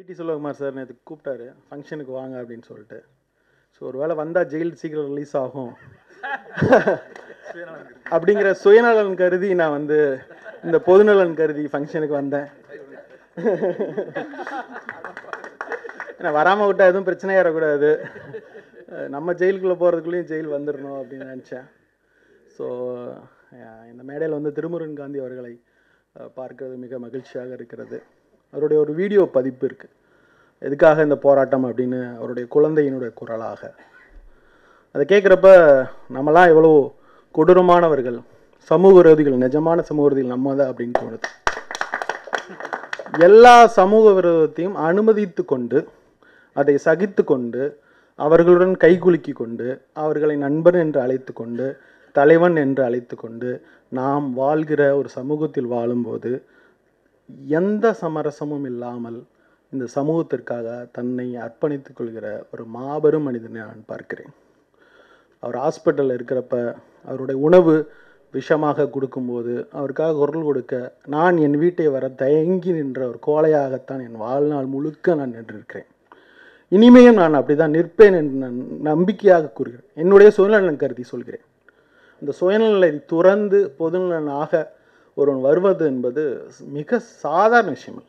பிடி செல்வகுமார் சார் நேற்று கூப்பிட்டாரு ஃபங்க்ஷனுக்கு வாங்க அப்படின்னு சொல்லிட்டு. ஸோ ஒரு வேளை வந்தால் ஜெயில் சீக்கிரம் ரிலீஸ் ஆகும். அப்படிங்கிற சுயநலன் கருதி நான் வந்து இந்த பொதுநலன் கருதி ஃபங்க்ஷனுக்கு வந்தேன். ஏன்னா வராமல் விட்டால் எதுவும் பிரச்சனையாயிடக்கூடாது அஹ் நம்ம ஜெயிலுக்குள்ளே போகிறதுக்குள்ளேயும் ஜெயில் வந்துடணும் அப்படின்னு நினச்சேன். ஸோ இந்த மேடையில் வந்து திருமுருகன் காந்தி அவர்களை பார்க்கிறது மிக மகிழ்ச்சியாக இருக்கிறது. அவருடைய ஒரு வீடியோ பதிப்பு இருக்குது எதுக்காக இந்த போராட்டம் அப்படின்னு அவருடைய குழந்தையினுடைய குரலாக. அதை கேட்குறப்ப நம்மலாம் எவ்வளோ கொடூரமானவர்கள் சமூக விரோதிகள் நிஜமான சமூக விரோதிகள் நம்ம தான் அப்படின்னு தோணுது. எல்லா சமூக விரோதத்தையும் அனுமதித்து கொண்டு அதை சகித்து கொண்டு அவர்களுடன் கைகுலுக்கி கொண்டு அவர்களை நண்பன் என்று அழைத்து கொண்டு தலைவன் என்று அழைத்து கொண்டு நாம் வாழ்கிற ஒரு சமூகத்தில் வாழும்போது எந்த சமரசமும் இல்லாமல் இந்த சமூகத்திற்காக தன்னை அர்ப்பணித்துக் கொள்கிற ஒரு மாபெரும் மனிதனை நான் பார்க்கிறேன். அவர் ஹாஸ்பிட்டலில் இருக்கிறப்ப அவருடைய உணவு விஷமாக கொடுக்கும்போது அவருக்காக குரல் கொடுக்க நான் என் வீட்டை வர தயங்கி நின்ற ஒரு கோலையாகத்தான் என் வாழ்நாள் முழுக்க நான் நின்றிருக்கிறேன். இனிமேயும் நான் அப்படிதான் நிற்பேன் என்று நான் நம்பிக்கையாக கூறுகிறேன். என்னுடைய சுயநலன் கருதி சொல்கிறேன். இந்த சுயநலனை துறந்து பொதுநலனாக ஒருவன் வருவது என்பது மிக சாதாரண விஷயம்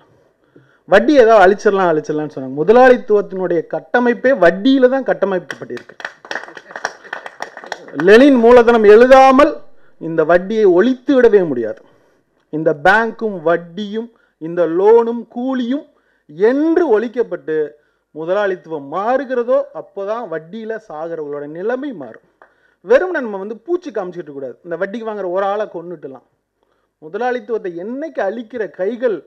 வட்டி ஏதாவது அழிச்சிடலாம் அழிச்சிடலாம்னு சொன்னாங்க. முதலாளித்துவத்தினுடைய கட்டமைப்பே வட்டியில தான் கட்டமைக்கப்பட்டிருக்கு. லெனின் மூலதனம் எழுதாமல் இந்த வட்டியை ஒழித்து விடவே முடியாது. இந்த பேங்க்கும் வட்டியும் இந்த லோனும் கூலியும் என்று ஒழிக்கப்பட்டு முதலாளித்துவம் மாறுகிறதோ அப்போதான் வட்டியில சாகிறவங்களோட நிலைமை மாறும். வெறும் நம்ம வந்து பூச்சி காமிச்சிக்கிட்டு கூடாது இந்த வட்டிக்கு வாங்குற ஒரு ஆளை கொண்டுட்டலாம் முதலாளித்துவத்தை என்னைக்கு அழிக்கிற கைகள்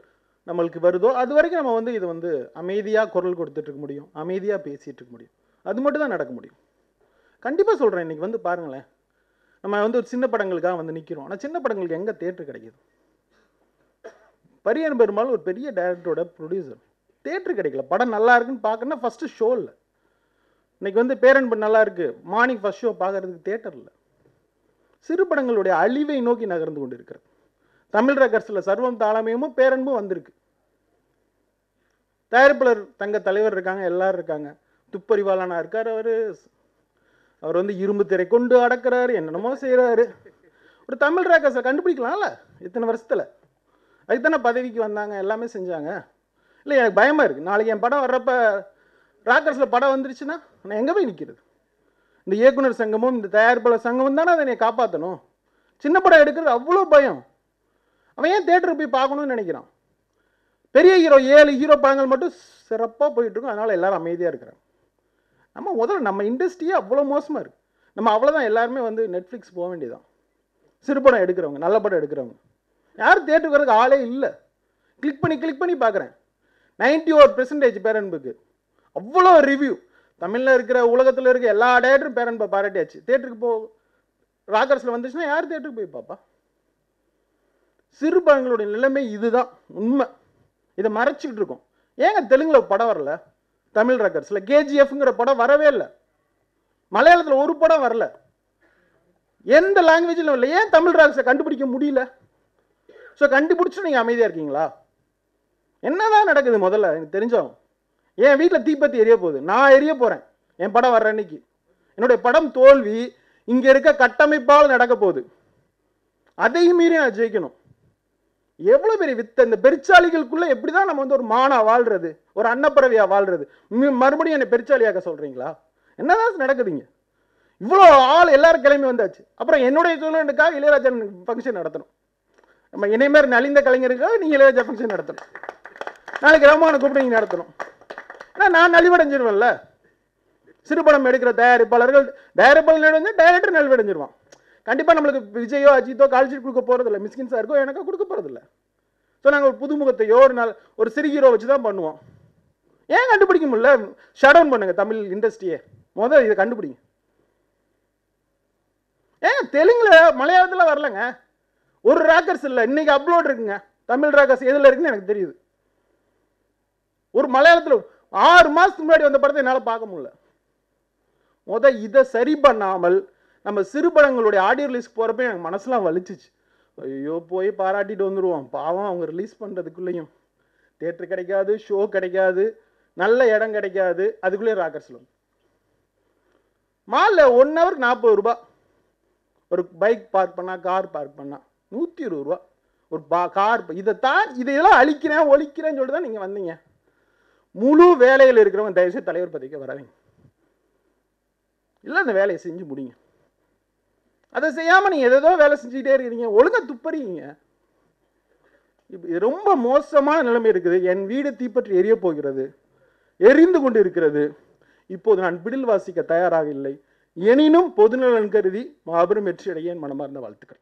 நம்மளுக்கு வருதோ அது வரைக்கும் நம்ம வந்து இது வந்து அமைதியாக குரல் கொடுத்துட்டு இருக்க முடியும். அமைதியாக பேசிகிட்டு இருக்க முடியும். அது மட்டும் தான் நடக்க முடியும். கண்டிப்பாக சொல்கிறேன் இன்னைக்கு வந்து பாருங்களேன். நம்ம வந்து ஒரு சின்ன படங்களுக்காக வந்து நிற்கிறோம் ஆனால் சின்ன படங்களுக்கு எங்கே தேட்டர் கிடைக்குது? பரியன் பெருமாள் ஒரு பெரிய டேரக்டரோட ப்ரொடியூசர் தேட்டர் கிடைக்கல. படம் நல்லா இருக்குன்னு பார்க்கணும்னா ஃபஸ்ட்டு ஷோ இல்லை. இன்னைக்கு வந்து பேரன்பு நல்லா இருக்கு. மார்னிங் ஃபஸ்ட் ஷோ பார்க்கறதுக்கு தேட்டர் இல்லை. சிறு படங்களுடைய அழிவை நோக்கி நகர்ந்து கொண்டு இருக்கிறது தமிழ் ரெக்கர்ஸில் சர்வம் தாளமயமும் பேரன்பும் வந்திருக்கு. தயாரிப்பாளர் தங்க தலைவர் இருக்காங்க எல்லாரும் இருக்காங்க. துப்பறிவாளனாக இருக்கார் அவர். அவர் வந்து இரும்பு திரை கொண்டு அடக்கிறாரு என்னென்னமோ செய்கிறாரு ஒரு தமிழ் ரேக்கர்ஸை கண்டுபிடிக்கலாம்ல இத்தனை வருஷத்தில். அதுக்கு தானே பதவிக்கு வந்தாங்க எல்லாமே செஞ்சாங்க. இல்லை எனக்கு பயமாக இருக்குது நாளைக்கு என் படம் வர்றப்ப ராக்கர்ஸில் படம் வந்துருச்சுன்னா நான் எங்கே போய் நிற்கிறது இந்த இயக்குனர் சங்கமும் இந்த தயாரிப்பாளர் சங்கமும் தானே அதை என்னை காப்பாற்றணும் சின்ன படம் எடுக்கிறது அவ்வளோ பயம். அவன் ஏன் தேட்டருக்கு போய் பார்க்கணும்னு நினைக்கிறான்? பெரிய ஹீரோ ஏழு ஹீரோ படங்கள் மட்டும் சிறப்பாக போயிட்டுருக்கும் அதனால் எல்லோரும் அமைதியாக இருக்கிறாங்க. நம்ம முதல்ல நம்ம இண்டஸ்ட்ரியே அவ்வளோ மோசமாக இருக்குது நம்ம அவ்வளோதான் எல்லாருமே வந்து நெட்ஃப்ளிக்ஸ் போக வேண்டியதான் சிறுபடம் எடுக்கிறவங்க நல்ல படம் எடுக்கிறவங்க. யாரும் தேட்டருக்கு வரதுக்கு ஆளே இல்லை. கிளிக் பண்ணி கிளிக் பண்ணி பார்க்குறேன். நைன்டி ஒரு பெர்சன்டேஜ் பேரன்புக்கு. அவ்வளோ ரிவ்யூ தமிழில் இருக்கிற உலகத்தில் இருக்க எல்லா டேரக்டரும் பேரன்பை பாராட்டியாச்சு. தேட்டருக்கு போ ராக்கர்ஸில் வந்துச்சுன்னா யார் தேட்டருக்கு போய் பாப்பா சிறு நிலைமை இதுதான் உண்மை. இதை மறைச்சிக்கிட்டு இருக்கோம். ஏங்க தெலுங்கில் படம் வரல? தமிழ் ரெக்கர்ட்ஸில் கேஜிஎஃப்ங்கிற படம் வரவே இல்லை. மலையாளத்தில் ஒரு படம் வரல. எந்த லாங்குவேஜிலும் இல்லை ஏன் தமிழ் ராக்ஸை கண்டுபிடிக்க முடியல? ஸோ கண்டுபிடிச்சு நீங்கள் அமைதியாக இருக்கீங்களா? என்னதான் நடக்குது முதல்ல? எனக்கு தெரிஞ்சோம் என் வீட்டில் தீப்பத்தி எரிய போகுது. நான் எரிய போகிறேன் என் படம் வர்ற அன்னைக்கு. என்னுடைய படம் தோல்வி இங்கே இருக்க கட்டமைப்பால் நடக்க போகுது. அதையும் மீறி நான் ஜெயிக்கணும். எவ்வளோ பெரிய வித்த? இந்த பெருச்சாளிகளுக்குள்ள எப்படி தான் நம்ம வந்து ஒரு மானா வாழ்றது? ஒரு அன்னப்பறவையா வாழ்றது? மறுபடியும் என்னை பெருச்சாலியாக்க சொல்றீங்களா? என்னதான் நடக்குதுங்க. இவ்வளோ ஆள் எல்லாரும் கிளம்பி வந்தாச்சு. அப்புறம் என்னுடைய தொழிலுக்காக இளையராஜா ஃபங்க்ஷன் நடத்தணும். நம்ம இணை மாதிரி நலிந்த கலைஞருக்காக நீங்கள் இளையராஜா ஃபங்க்ஷன் நடத்தணும். நாளைக்கு ரமானை கூப்பிட்டு நீங்கள் நடத்தணும். ஏன்னா நான் நலிவடைஞ்சிருவேன்ல. சிறுபடம் எடுக்கிற தயாரிப்பாளர்கள் தயாரிப்பாளர் டைரக்டர் நலிவடைஞ்சிருவான். கண்டிப்பாக நம்மளுக்கு விஜயோ அஜித்தோ கால்ஷீட் கொடுக்க போகிறதில்ல மிஸ்கின் சாருக்கோ எனக்கோ கொடுக்க போகிறதில்ல ஸோ நாங்கள் ஒரு புதுமுகத்தையோ ஒரு நாள் ஒரு சிறு ஹீரோ வச்சு தான் பண்ணுவோம். ஏன் கண்டுபிடிக்க முடியல? ஷட் டவுன் பண்ணுங்கள் தமிழ் இண்டஸ்ட்ரியே முதல் இதை கண்டுபிடிங்க. ஏன் தெலுங்கில் மலையாளத்தில் வரலங்க. ஒரு ராக்கர்ஸ் இல்லை. இன்னைக்கு அப்லோட் இருக்குங்க. தமிழ் ராக்கர்ஸ் எதில் இருக்குன்னு எனக்கு தெரியுது. ஒரு மலையாளத்தில் ஆறு மாதத்துக்கு முன்னாடி வந்த படத்தை என்னால் பார்க்க முடியல. முத இதை சரி பண்ணாமல் நம்ம சிறுபடங்களுடைய ஆடியோ ரிலீஸ் போகிறப்ப எனக்கு மனசுலாம் வலிச்சிச்சு. ஐயோ போய் பாராட்டிட்டு வந்துடுவோம் பாவம் அவங்க ரிலீஸ் பண்ணுறதுக்குள்ளேயும் தேட்டர் கிடைக்காது ஷோ கிடைக்காது நல்ல இடம் கிடைக்காது. அதுக்குள்ளேயே ராக்கர்ஸில் மாலில் ஒன் ஹவர் நாற்பது ரூபா ஒரு பைக் பார்க் பண்ணால் கார் பார்க் பண்ணால் நூற்றி இருபது ரூபா ஒரு பா கார் இதை தான் இதையெல்லாம் அழிக்கிறேன் ஒழிக்கிறேன்னு சொல்லிட்டு தான் நீங்கள் வந்தீங்க. முழு வேலையில் இருக்கிறவங்க தயவுசெய்து தலைவர் பதவிக்கு வராதீங்க. இல்லை அந்த வேலையை செஞ்சு முடிங்க. அதை செய்யாமல் நீங்கள் எதோ வேலை செஞ்சுக்கிட்டே இருக்கிறீங்க. ஒழுங்காக துப்பறீங்க. இப்போ ரொம்ப மோசமான நிலைமை இருக்குது. என் வீடு தீப்பற்றி எரிய போகிறது. எரிந்து கொண்டு இருக்கிறது இப்போது நான் பிடில் வாசிக்க தயாராக இல்லை. எனினும் பொதுநலன் கருதி மாபெரும் வெற்றியடைய என் மனமார்ந்த வாழ்த்துக்கள்.